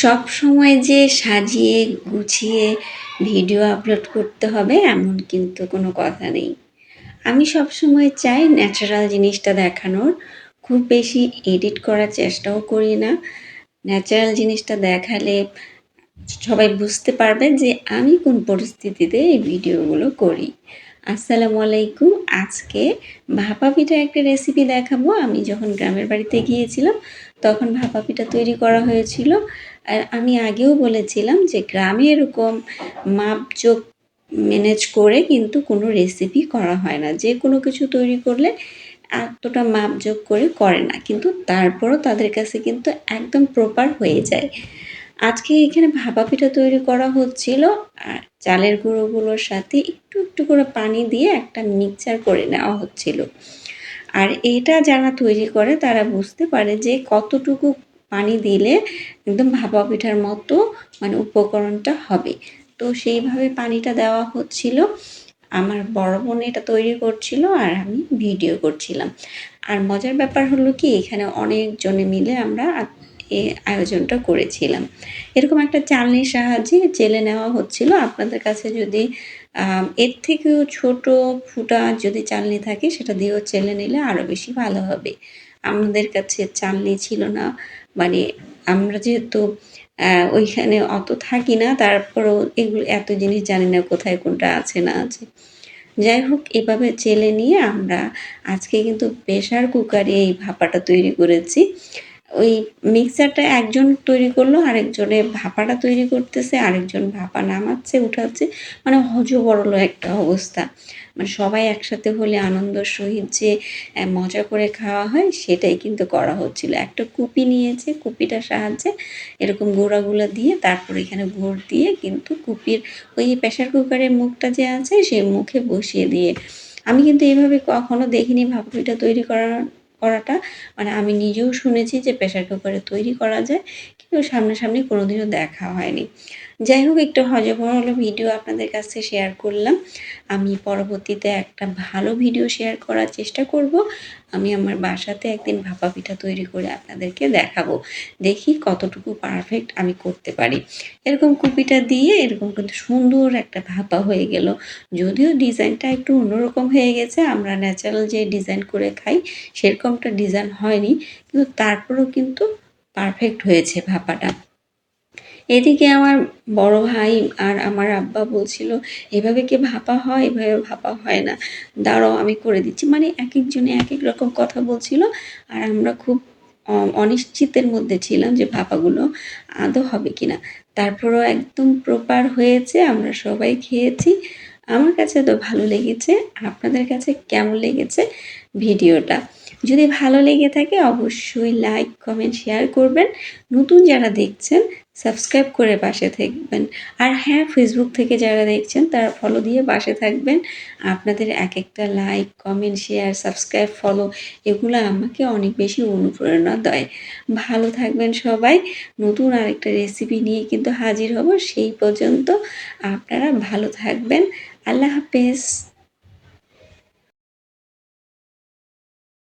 সব সময় যে সাজিয়ে গুছিয়ে ভিডিও আপলোড করতে হবে এমন কিন্তু কোনো কথা নেই। আমি সব সময় চাই ন্যাচারাল জিনিসটা দেখানোর। খুব বেশি এডিট করার চেষ্টাও করি না। ন্যাচারাল জিনিসটা দেখালে সবাই বুঝতে পারবে যে আমি কোন পরিস্থিতিতে এই ভিডিওগুলো করি। আসসালামু আলাইকুম। আজকে ভাপা পিঠা একটা রেসিপি দেখাবো। আমি যখন গ্রামের বাড়িতে গিয়েছিলাম, তখন ভাপা পিঠা তৈরি করা হয়েছিল। আর আমি আগেও বলেছিলাম যে গ্রামে এরকম মাপজোক ম্যানেজ করে কিন্তু কোনো রেসিপি করা হয় না। যে কোনো কিছু তৈরি করলে এতটা মাপজোক করে করে না। কিন্তু তারপরও তাদের কাছে কিন্তু একদম প্রপার হয়ে যায়। আজকে এখানে ভাপা পিঠা তৈরি করা হচ্ছিল আর চালের গুঁড়োগুলোর সাথে একটু একটু করে পানি দিয়ে একটা মিক্সচার করে নেওয়া হচ্ছিল। আর এটা যারা তৈরি করে তারা বুঝতে পারে যে কতটুকু পানি দিলে একদম ভাপা পিঠার মতো মানে উপকরণটা হবে। তো সেইভাবে পানিটা দেওয়া হচ্ছিল। আমার বড় বোন এটা তৈরি করছিল আর আমি ভিডিও করছিলাম। আর মজার ব্যাপার হলো কি, এখানে অনেকজনে মিলে আমরা এই আয়োজনটা করেছিলাম। এরকম একটা চালনির সাহায্যে চেলে নেওয়া হচ্ছিল। আপনাদের কাছে যদি এর থেকেও ছোট ফুটা যদি চালনি থাকে, সেটা দিয়েও চেলে নিলে আরও বেশি ভালো হবে। আমাদের কাছে চালনি ছিল না। মানে আমরা যেহেতু ওইখানে অত থাকি না, তারপরেও এগুলো এত জিনিস জানি না কোথায় কোনটা আছে না আছে। যাই হোক, এভাবে চেলে নিয়ে আমরা আজকে কিন্তু প্রেশার কুকারে এই ভাপাটা তৈরি করেছি। ওই মিক্সারটা একজন তৈরি করল, আরেকজনে ভাপাটা তৈরি করতেছে, আরেকজন ভাপা নামাচ্ছে উঠাচ্ছে মানে হজবরল একটা অবস্থা। মানে সবাই একসাথে হলে আনন্দ সহিত যে মজা করে খাওয়া হয়, সেটাই কিন্তু করা হচ্ছিল। একটা কুপি নিয়েছে, কুপিটার সাহায্যে এরকম গোড়াগুলো দিয়ে তারপর এখানে গুড় দিয়ে কিন্তু কুপির ওই প্রেশার কুকারের মুখটা যে আছে, সেই মুখে বসিয়ে দিয়ে। আমি কিন্তু এইভাবে কখনো দেখিনি ভাপা পিঠা তৈরি করার করাটা। মানে আমি নিজেও শুনেছি যে প্রেশার কুকারে তৈরি করা যায়, কিন্তু সামনাসামনি কোনোদিনও দেখা হয়নি। যাই হোক, একটু হলো ভিডিও আপনাদের কাছে শেয়ার করলাম। আমি পরবর্তীতে একটা ভালো ভিডিও শেয়ার করার চেষ্টা করব। আমি আমার বাসাতে একদিন ভাপা পিঠা তৈরি করে আপনাদেরকে দেখাবো। দেখি কতটুকু পারফেক্ট আমি করতে পারি। এরকম কুপিটা দিয়ে এরকম কিন্তু সুন্দর একটা ভাপা হয়ে গেল। যদিও ডিজাইনটা একটু অন্যরকম হয়ে গেছে, আমরা ন্যাচারাল যে ডিজাইন করে খাই, সেরকমটা ডিজাইন হয়নি। কিন্তু তারপরেও কিন্তু পারফেক্ট হয়েছে ভাপাটা। এদিকে আমার বড় ভাই আর আমার আব্বা বলছিল, এভাবে কি ভাপা হয়? এভাবে ভাপা হয় না। দাঁড়াও, আমি করে দিচ্ছি। মানে এক একজনে এক এক রকম কথা বলছিল আর আমরা খুব অনিশ্চিতের মধ্যে ছিলাম যে ভাপাগুলো আদৌ হবে কি না তারপরও একদম প্রপার হয়েছে, আমরা সবাই খেয়েছি। আমার কাছে তো ভালো লেগেছে, আপনাদের কাছে কেমন লেগেছে ভিডিওটা? যদি ভালো লেগে থাকে, অবশ্যই লাইক কমেন্ট শেয়ার করবেন। নতুন যারা দেখছেন সাবস্ক্রাইব করে পাশে থাকবেন। আর হ্যাঁ ফেসবুক থেকে যারা দেখছেন, তারা ফলো দিয়ে পাশে থাকবেন। আপনাদের এক একটা like comment share subscribe follow এগুলো আমাকে অনেক বেশি অনুপ্রেরণা দেয়। ভালো থাকবেন সবাই। নতুন আরেকটা রেসিপি নিয়ে কিন্তু হাজির হব। সেই পর্যন্ত আপনারা ভালো থাকবেন। আল্লাহ হাফেজ।